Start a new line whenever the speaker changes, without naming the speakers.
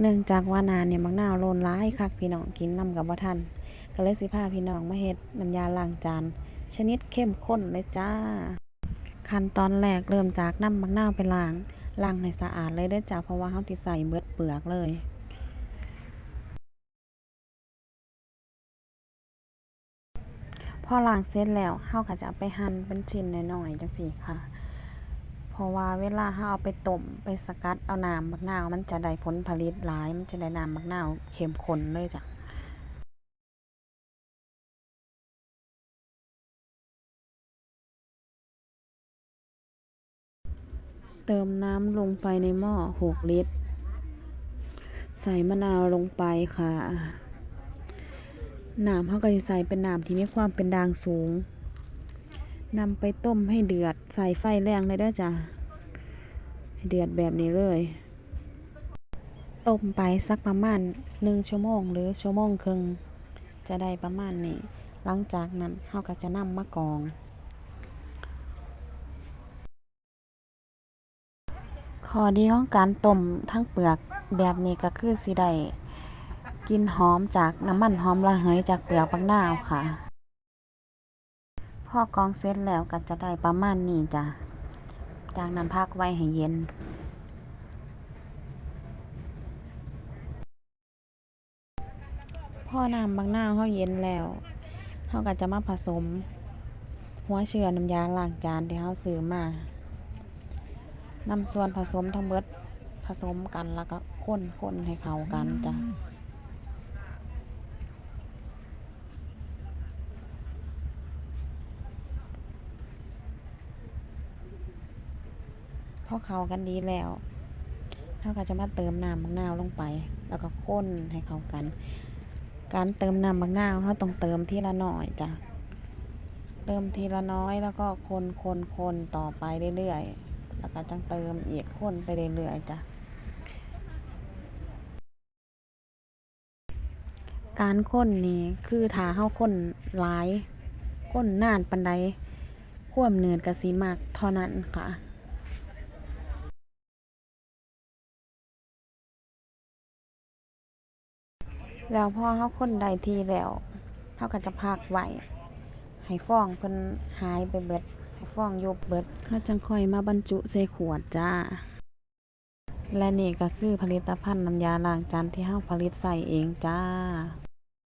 เนื่องจากว่านาเนี่ยมักนาวโลนร้ายคักพี่น้องกินนํกับบ่ทันก็เลยสิพาพี่น้องมาเฮ็ดน้ำยาล้างจาน ชนิดเข้มข้นเลยจ้า ขั้นตอนแรกเริ่มจากนำมักนาวไปล้างล้างให้สะอาดเลยเด้จ้าเพราะว่าเฮาสิใส่เบิดเปลือกเลยพอล้างเสร็จแล้วเฮาก็จะไปหั่นเป็นชิ้นน้อยๆจังซี่ค่ะ เพราะว่าเวลาเฮาเอาไปต้มไปสกัดเอาน้ำมักนาว มันจะได้ผลผลิตหลาย มันจะได้น้ำมักนาวเข้มข้นเลยจ้ะเติมน้ำลงไปในหม้อ6ลิตร ใส่มะนาวลงไปค่ะ น้ำเขาก็จะใส่เป็นน้ำที่มีความเป็นด่างสูง นำไปต้มให้เดือด ใส่ไฟแรงเลยด้อจ้ะเดือดแบบนี้เลย ต้มไปสักประมาณหนึ่งชั่วโมง หรือชั่วโมงครึ่งจะได้ประมาณนี้ หลังจากนั้นเขาก็จะนำมากรอง ข้อดีของการต้มทั้งเปลือกแบบนี้ก็คือสิได้กินหอมจากน้ำมันหอมระเหยจากเปลือกบักนาวค่ะ พอกรองเสร็จแล้วก็จะได้ประมาณนี้จ้ะ จากนั้นพักไว้ให้เย็นพ่อน้ำบักนาเฮาเย็นแล้วเฮาก็จะมาผสม หัวเชื้อน้ำยาล้างจานที่เฮาซื้อมานำส่วนผสมทั้งเบิดผสมกันแล้วก็คนคนให้เข้ากันจ้ะ อเข้ากันดีแล้วเราก็จะมาเติมน้ำมะนาวลงไป แล้วก็ข้นให้เข้ากัน การเติมน้ำมะนาวเราต้องเติมทีละน้อยจ้ะเติมทีละน้อยแล้วก็คนคนคนต่อไปเรื่อยๆ แล้วก็จังเติมอีกคนไปเรื่อยๆจ้ะการค้นนี่คือถ้าเฮาค้นหลายค้นนานปานใดควมเนืดก็สิมากเท่านั้นค่ะ แล้วพอเขาค้นได้ทีแล้วเขาก็จะพักไว้ให้ฟองเพิ่นหายไปเบิดให้ฟองยุบเบิดเขาจังค่อยมาบรรจุใส่ขวดจ้า และนี่ก็คือผลิตภัณฑ์น้ำยาล้างจานที่เฮาผลิตใส่เองจ้า